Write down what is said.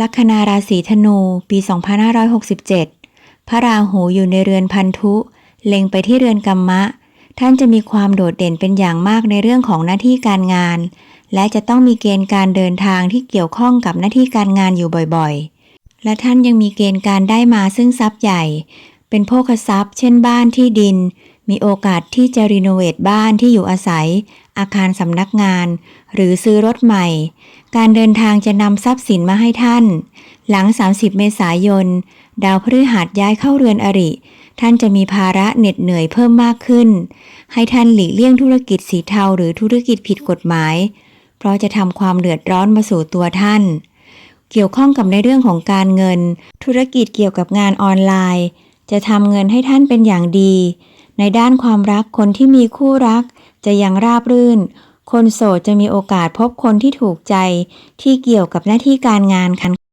ลัคนาราศีธนูปี 2567 พระราหูอยู่ในเรือนพันธุ เล็งไปที่เรือนกรรมะ ท่านจะมีความโดดเด่นเป็นอย่างมากในเรื่องของหน้าที่การงาน และจะต้องมีเกณฑ์การเดินทางที่เกี่ยวข้องกับหน้าที่การงานอยู่บ่อยๆ และท่านยังมีเกณฑ์การได้มาซึ่งทรัพย์ใหญ่ เป็นโภคทรัพย์ เช่นบ้านที่ดิน มีโอกาสที่จะรีโนเวทบ้านที่อยู่อาศัย อาคารสำนักงาน หรือซื้อรถใหม่ การเดินทางจะนำทรัพย์สินมาให้ท่าน หลัง 30 เมษายน ดาวพฤหัสย้ายเข้าเรือนอริ ท่านจะมีภาระเหน็ดเหนื่อยเพิ่มมากขึ้น ให้ท่านหลีกเลี่ยงธุรกิจสีเทาหรือธุรกิจผิดกฎหมาย เพราะจะทำความเดือดร้อนมาสู่ตัวท่าน เกี่ยวข้องกับในเรื่องของการเงิน ธุรกิจเกี่ยวกับงานออนไลน์ จะทำเงินให้ท่านเป็นอย่างดี ในด้านความรักคนที่มีคู่รักจะยังราบรื่น คนโสดจะมีโอกาสพบคนที่ถูกใจที่เกี่ยวกับหน้าที่การงานคัน